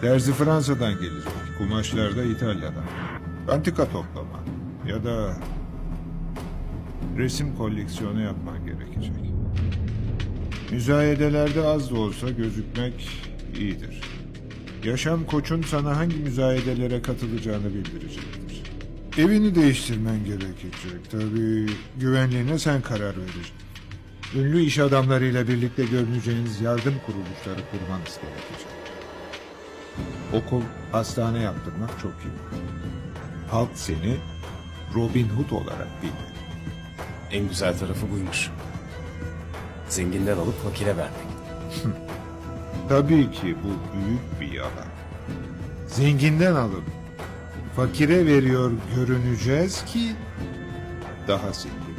Terzi Fransa'dan gelecek. Kumaşlar da İtalya'dan. Antika toplama. Ya da resim koleksiyonu yapman gerekecek. Müzayedelerde az da olsa gözükmek iyidir. Yaşam koçun sana hangi müzayedelere katılacağını bildirecektir. Evini değiştirmen gerekecek. Tabii güvenliğine sen karar vereceksin. Ünlü iş adamlarıyla birlikte görüneceğiniz yardım kuruluşları kurmanız gerekecek. Okul, hastane yaptırmak çok iyi. Halk seni Robin Hood olarak bilir. En güzel tarafı buymuş. Zenginden alıp fakire vermek. Tabii ki bu büyük bir yalan. Zenginden alıp fakire veriyor görüneceğiz ki daha zengin.